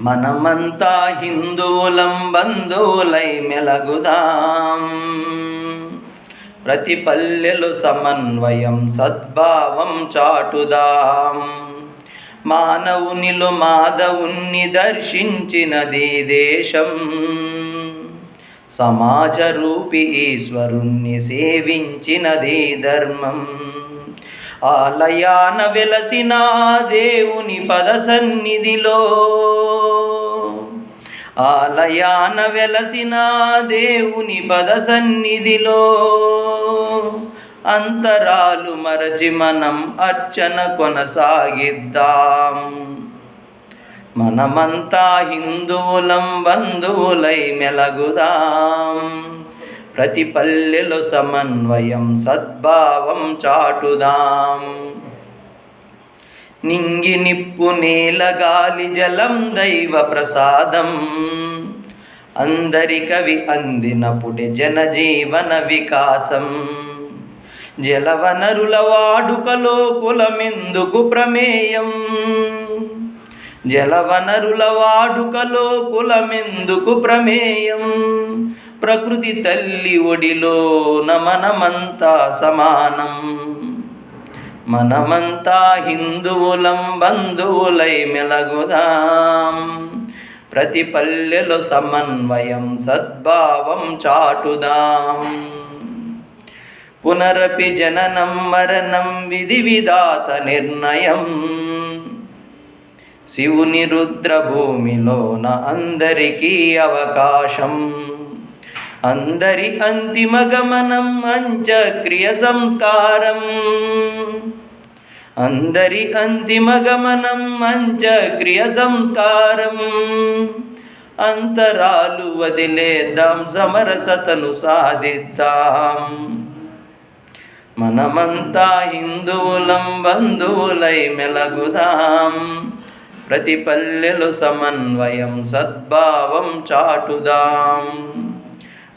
మనమంతా హిందువులం బంధువులై మెలగుదాం. ప్రతి పల్లెలు సమన్వయం సద్భావం చాటుదాం. మానవునిలో మాధవుణ్ణి దర్శించినది దేశం. సమాజ రూపి ఈశ్వరుణ్ణి సేవించినది ధర్మం. ఆలయాన వెలసిన దేవుని పద సన్నిధిలో ఆలయాన వెలసిన దేవుని పద సన్నిధిలో అంతరాలు మరచి మనం అర్చన కొనసాగిద్దాం. మనమంతా హిందువులం బంధువులై మెలగుదాం. ప్రతి పల్లెలు సమన్వయం సద్భావం చాటుదాం. నింగి నిప్పు నేల గాలి జలం దైవ ప్రసాదం. అందరికవి అందినప్పుడే జనజీవన వికాసం. జలవనరుల వాడుకలో కులమెందుకు ప్రమేయం? జలవనరుల వాడుకలో కులమెందుకు ప్రమేయం? ప్రకృతి తల్లి ఒడిలో నమనమంతా సమానం. మనమంతా హిందువులం బంధువులై మెలగుదాం. ప్రతి పల్లెలో సమన్వయం సద్భావం చాటుదాం. పునరపి జననం మరణం విధి విధాత నిర్ణయం. శివుని రుద్రభూమిలోన అందరికీ అవకాశం. అందరి అంతిమ గమనం అంత్యక్రియ సంస్కారం. అందరి అంతిమ గమనం అంత్యక్రియ సంస్కారం. అంతరాలు వదిలేద్దాం సమరసతను సాధిద్దాం. మనమంతా హిందువులం బంధువులై మెలగుదాం. ప్రతి పల్లెలు సమన్వయం సద్భావం చాటుదాం.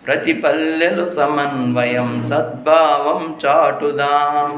ప్రతి పల్లెలు సమన్వయం సద్భావం చాటుదాం.